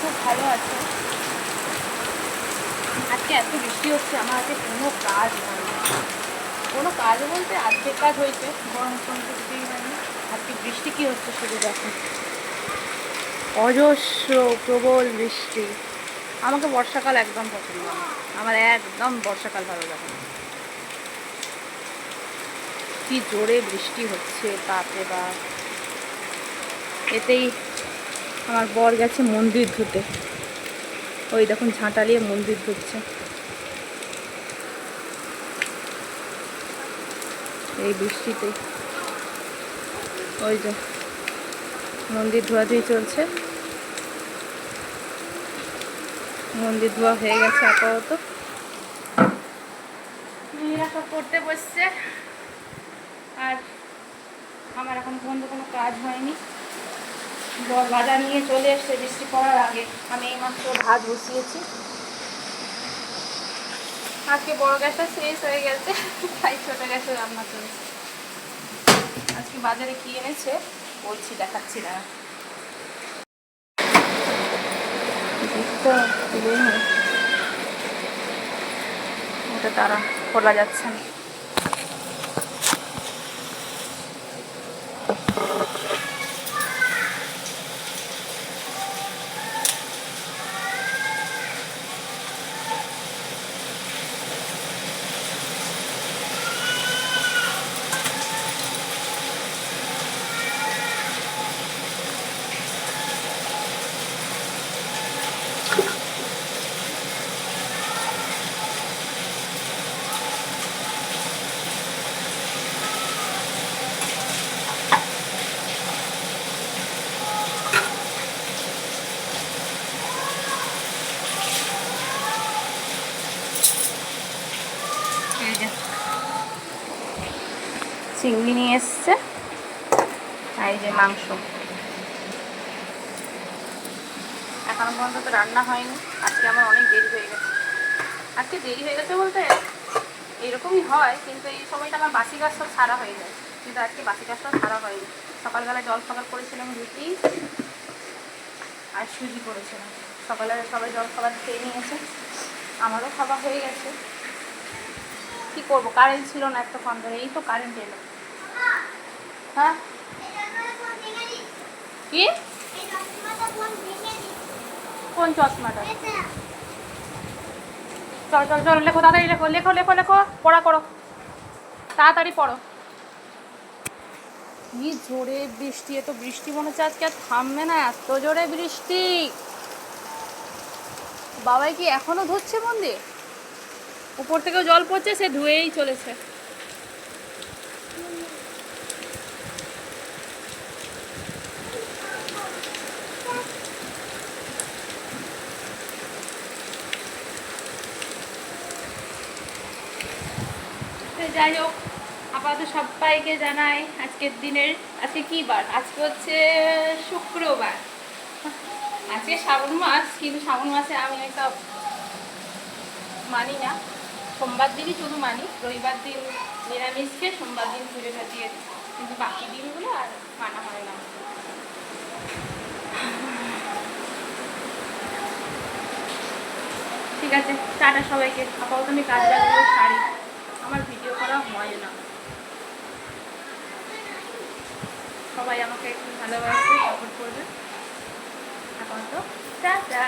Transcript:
খুব ভালো আছে। আজকে এত বৃষ্টি হচ্ছে, আমার হাতে কোনো কাজ হয়নি কোনো কাজ বলতে আর্ধেক কাজ হয়েছে, গরম ফোন কিছুতেই হয়নি আজকে বৃষ্টি কী হচ্ছে শুধু দেখো। অজস্র, প্রবল বৃষ্টি। আমাকে বর্ষাকাল একদম পছন্দ না। আমার একদম বর্ষাকাল ভালো লাগে কি জোরে বৃষ্টি হচ্ছে, বাপরে বাপ। এতেই আমার বর গেছে মন্দির ধুতে। ওই দেখুন ঝাঁটালিয়ে মন্দির ধুচ্ছে। এই বৃষ্টিতে ওই যে মন্দির ধোয়াধুয়ি চলছে। মন্দির ধোয়া হয়ে গেছে আপাতত। পড়তে বসছে। আর আমার এখন পর্যন্ত কোনো কাজ হয়নি। বাজার নিয়ে চলে এসছে বৃষ্টি পড়ার আগে। আমি এইমাত্র ভাত বসিয়েছি। আজকে বড় গ্যাসটা শেষ হয়ে গেছে, তাই ছোটো গ্যাসে রান্না চলছে আজকে বাজারে কি এনেছে, বলছি, দেখাচ্ছি না। ওটা তারা, খোলা যাচ্ছে না। চিংড়ি নিয়ে এসছে। আর এই যে মাংস। এখনও পর্যন্ত তো রান্না হয়নি। আজকে আমার অনেক দেরি হয়ে গেছে। আজকে দেরি হয়ে গেছে বলতে এরকমই হয়, কিন্তু এই সময়টা আমার বাসি গাছ সব সারা হয়ে যায়। কিন্তু আজকে বাসি গাছটাও সারা হয়নি। সকালবেলা জল খাবার করেছিলাম রুটি আর সুজি করেছিলাম। সকালে সবাই জল খাবার খেয়ে নিয়েছে। আমারও খাবার হয়ে গেছে। কি করব? কারেন্ট ছিল না ফোন ধরে, এই তো কারেন্ট এলো। হ্যাঁ? কি? কোন চশমাটা? চল চল চল, লেখো, তাড়াতাড়ি লেখো লেখো লেখো লেখো, পড়া করো। তাড়াতাড়ি পড়ো। কি জোরে বৃষ্টি, এত বৃষ্টি মনে হচ্ছে আজকে, আর থামবে না, এত জোরে বৃষ্টি। বাবাই কি এখনও ধরছে মন্দির? উপর থেকেও জল পড়ছে, সে ধুয়েই চলেছে। যাই হোক, আপাতত সবাইকে জানাই আজকের দিনের, আজকে কি বার? আজকে হচ্ছে শুক্রবার। আজকে শ্রাবণ মাস, কিন্তু শ্রাবণ মাসে আমি একটা মানি না। সোমবার দিনই শুধু মানি রবিবার দিন নিরামিষকে, সোমবার দিন পুজোটা দিয়ে কিন্তু বাকি দিনগুলো আর মানা হয় না। ঠিক আছে, টাটা সবাইকে। আপাতত আমি কাজ লাগল শাড়ি। আমার ভিডিও করা হয় না। সবাই আমাকে একটু ভালোবাসবে সাপোর্ট করবে। আপাতত, টাটা।